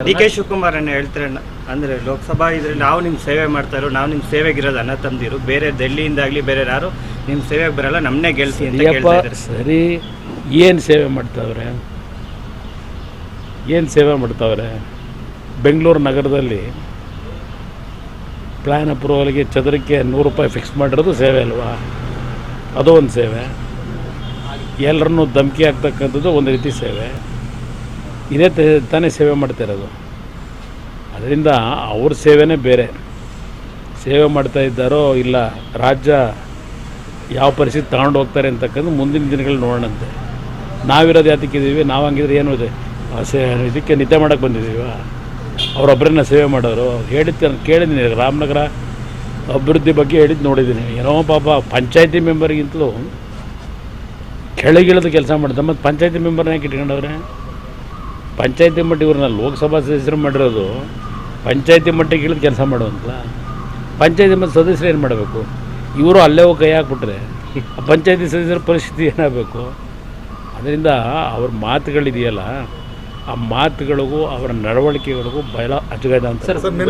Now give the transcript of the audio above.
D K Shivakumar ಅನ್ನ ಹೇಳ್ತಾರೆ ಅಂದ್ರೆ ಲೋಕಸಭಾ ಇದ್ರಲ್ಲಿ ನಾವು ನಿಮ್ ಸೇವೆ ಮಾಡ್ತಾ ಇರೋ ನಾವು ನಿಮ್ ಸೇವೆಗಿರೋದು ಅನ್ನ ತಂದಿರು ಬೇರೆ ಡೆಲ್ಲಿಯಿಂದಾಗ್ಲಿ ಬೇರೆ ಯಾರು ನಿಮ್ ಸೇವೆಗೆ ಬರಲ್ಲ ನಮ್ನೇ ಗೆಲ್ಸಿ ಅಂತ ಇದ್ದಾರೆ. ಸರಿ. ಏನು ಸೇವೆ ಮಾಡ್ತಾವ್ರೆ? ಏನು ಸೇವೆ ಮಾಡ್ತಾವ್ರೆ? ಬೆಂಗಳೂರು ನಗರದಲ್ಲಿ ಪ್ಲ್ಯಾನ್ ಅಪ್ರೂವಲ್ಗೆ ಚದರಕ್ಕೆ ನೂರು ರೂಪಾಯಿ ಫಿಕ್ಸ್ ಮಾಡಿರೋದು ಸೇವೆ ಅಲ್ವಾ? ಅದು ಒಂದು ಸೇವೆ. ಎಲ್ಲರನ್ನೂ ಧಮಕಿ ಆಗ್ತಕ್ಕಂಥದ್ದು ಒಂದು ರೀತಿ ಸೇವೆ. ಇದೇ ತಾನೇ ಸೇವೆ ಮಾಡ್ತಿರೋದು ಅದರಿಂದ ಅವ್ರ ಸೇವೆನೇ ಬೇರೆ. ಸೇವೆ ಮಾಡ್ತಾ ಇದ್ದಾರೋ ಇಲ್ಲ ರಾಜ್ಯ ಯಾವ ಪರಿಸ್ಥಿತಿ ತಗೊಂಡು ಹೋಗ್ತಾರೆ ಅಂತಕ್ಕಂಥ ಮುಂದಿನ ದಿನಗಳು ನೋಡೋಣಂತೆ. ನಾವಿರೋದು ಯಾತಕ್ಕಿದ್ದೀವಿ ನಾವು ಹಂಗಿದ್ರೆ ಏನು ಇದೆ? ಸೇ, ಇದಕ್ಕೆ ನಿದ್ದೆ ಮಾಡೋಕ್ಕೆ ಬಂದಿದ್ದೀವ? ಅವರೊಬ್ಬರನ್ನ ಸೇವೆ ಮಾಡೋರು ಹೇಳಿದ್ದು ನಾನು ಕೇಳಿದ್ದೀನಿ, ರಾಮನಗರ ಅಭಿವೃದ್ಧಿ ಬಗ್ಗೆ ಹೇಳಿದ್ದು ನೋಡಿದ್ದೀನಿ. ಏನೋ ಪಾಪ ಪಂಚಾಯತಿ ಮೆಂಬರ್ಗಿಂತಲೂ ಕೆಳಗಿಳಿದು ಕೆಲಸ ಮಾಡಿದೆ ಮತ್ತು ಪಂಚಾಯತಿ ಮೆಂಬರ್ನ ಯಾಕೆ ಇಟ್ಕೊಂಡವ್ರೆ? ಪಂಚಾಯತಿ ಮಟ್ಟ ಇವ್ರನ್ನ ಲೋಕಸಭಾ ಸದಸ್ಯರು ಮಾಡಿರೋದು, ಪಂಚಾಯತಿ ಮಟ್ಟಕ್ಕೆ ಇಳಿದು ಕೆಲಸ ಮಾಡುವಂತಲ್ಲ. ಪಂಚಾಯತಿ ಮತ್ತು ಸದಸ್ಯರು ಏನು ಮಾಡಬೇಕು? ಇವರು ಅಲ್ಲೇ ಹೋಗಿ ಕೈ ಹಾಕ್ಬಿಟ್ರೆ ಪಂಚಾಯತಿ ಸದಸ್ಯರ ಪರಿಸ್ಥಿತಿ ಏನಾಗಬೇಕು? ಅದರಿಂದ ಅವ್ರ ಮಾತುಗಳಿದೆಯಲ್ಲ, ಆ ಮಾತುಗಳಿಗೂ, ಅವರ ನಡವಳಿಕೆಗಳಿಗೂ ಬಹಳ ಅಚ್ಚುಗೈದ ಅಂತ.